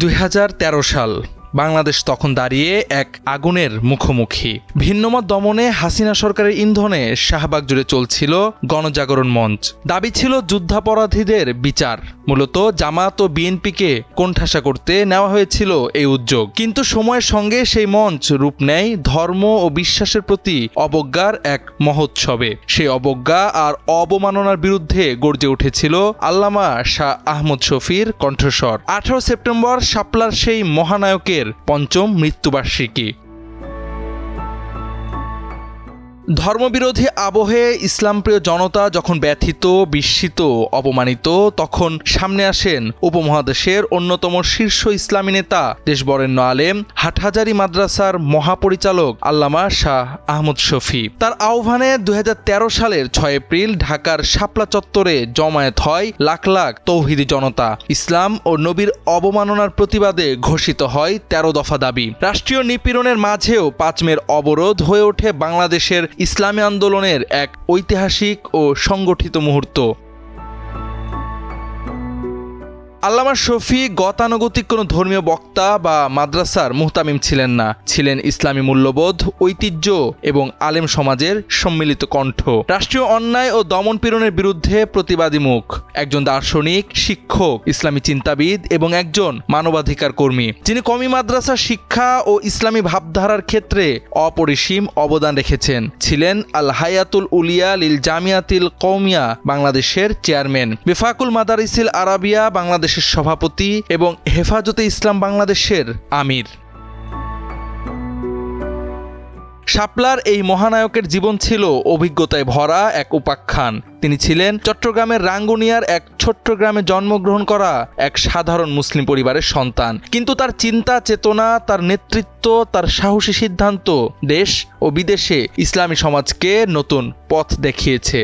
দু হাজার তেরো সাল। বাংলাদেশ তখন দাঁড়িয়ে এক আগুনের মুখোমুখি। ভিন্নমত দমনে হাসিনা সরকারের ইন্ধনে শাহবাগ জুড়ে চলছিল গণজাগরণ মঞ্চ। দাবি ছিল যুদ্ধাপরাধীদের বিচার। মূলত জামাত ও বিএনপিকে কোণঠাসা করতে নেওয়া হয়েছিল এই উদ্যোগ। কিন্তু সময়ের সঙ্গে সেই মঞ্চ রূপ নেয় ধর্ম ও বিশ্বাসের প্রতি অবজ্ঞার এক মহোৎসবে। সেই অবজ্ঞা আর অবমাননার বিরুদ্ধে গর্জে উঠেছিল আল্লামা শাহ আহমদ শফির কণ্ঠস্বর। আঠারো সেপ্টেম্বর শাপলার সেই মহানায়কের পঞ্চম মৃত্যুবার্ষিকী। ধর্মবিরোধী আবহে ইসলামপ্রিয় জনতা যখন ব্যথিত, বিস্মিত, অপমানিত, তখন সামনে আসেন উপমহাদেশের অন্যতম শীর্ষ ইসলামী নেতা, দেশবরেণ্য আলেম, হাটহাজারি মাদ্রাসার মহাপরিচালক আল্লামা শাহ আহমদ শফি। তার আহ্বানে দু হাজার তেরো সালের ছয় এপ্রিল ঢাকার শাপলা চত্বরে জমায়েত হয় লাখ লাখ তৌহিদি জনতা। ইসলাম ও নবীর অবমাননার প্রতিবাদে ঘোষিত হয় তেরো দফা দাবি। রাষ্ট্রীয় নিপীড়নের মাঝেও পাঁচমের অবরোধ হয়ে ওঠে বাংলাদেশের ইসলামী আন্দোলনের এক ঐতিহাসিক ও সংগঠিত মুহূর্ত। আল্লামা শফি গতানুগতিক কোনো ধর্মীয় বক্তা বা মাদ্রাসার মুহতামিম ছিলেন না। ছিলেন ইসলামী মূল্যবোধ, ঐতিহ্য এবং আলেম সমাজের সম্মিলিত কণ্ঠ। রাষ্ট্রীয় অন্যায় ও দমন পীড়নের বিরুদ্ধে প্রতিবাদী মুখ। একজন দার্শনিক, শিক্ষক, ইসলামী চিন্তাবিদ এবং একজন মানবাধিকার কর্মী। যিনি কমি মাদ্রাসা শিক্ষা ও ইসলামী ভাবধারার ক্ষেত্রে অপরিসীম অবদান রেখেছেন। ছিলেন আল হায়াতুল উলিয়া লিল জামিয়াতিল কৌমিয়া বাংলাদেশের চেয়ারম্যান। বেফাকুল মাদারিসিল আরাবিয়া বাংলাদেশের সভাপতি এবং হেফাজতে ইসলাম বাংলাদেশের আমির। শাপলার এই মহানায়কের জীবন ছিল অভিজ্ঞতায় ভরা এক উপাখ্যান। তিনি ছিলেন চট্টগ্রামের রাঙ্গুনিয়ার এক ছোট্ট গ্রামে জন্মগ্রহণ করা এক সাধারণ মুসলিম পরিবারের সন্তান। কিন্তু তার চিন্তা, চেতনা, তার নেতৃত্ব, তার সাহসী সিদ্ধান্ত দেশ ও বিদেশে ইসলামী সমাজকে নতুন পথ দেখিয়েছে।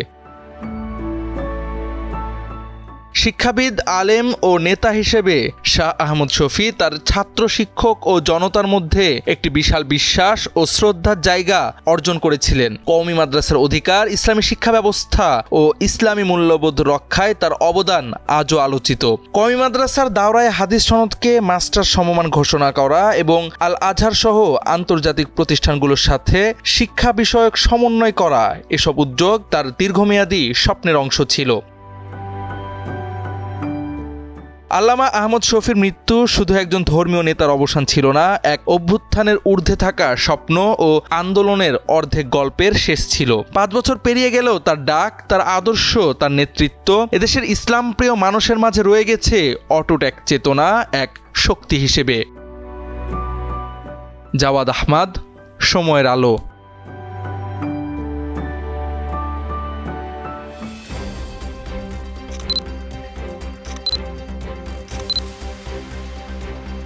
শিক্ষাবিদ, আলেম ও নেতা হিসেবে শাহ আহমদ শফি তার ছাত্র শিক্ষক ও জনতার মধ্যে একটি বিশাল বিশ্বাস ও শ্রদ্ধার জায়গা অর্জন করেছিলেন। কওমি মাদ্রাসার অধিকার, ইসলামী শিক্ষা ব্যবস্থা ও ইসলামী মূল্যবোধ রক্ষায় তার অবদান আজও আলোচিত। কওমি মাদ্রাসার দাওরায় হাদিস সনদকে মাস্টার সমমান ঘোষণা করা এবং আল আজহার সহ আন্তর্জাতিক প্রতিষ্ঠানগুলোর সাথে শিক্ষা বিষয়ক সমন্বয় করা এসব উদ্যোগ তার দীর্ঘমেয়াদী স্বপ্নের অংশ ছিল। আল্লামা আহমদ শফির মৃত্যু শুধু একজন ধর্মীয় নেতার অবসান ছিল না, এক অভ্যুত্থানের ঊর্ধ্বে থাকা স্বপ্ন ও আন্দোলনের অর্ধেক গল্পের শেষ ছিল। পাঁচ বছর পেরিয়ে গেলেও তার ডাক, তার আদর্শ, তার নেতৃত্ব এদেশের ইসলাম প্রিয় মানুষের মাঝে রয়ে গেছে অটুট এক চেতনা, এক শক্তি হিসেবে। জাওয়াদ আহমাদ, সময়ের আলো।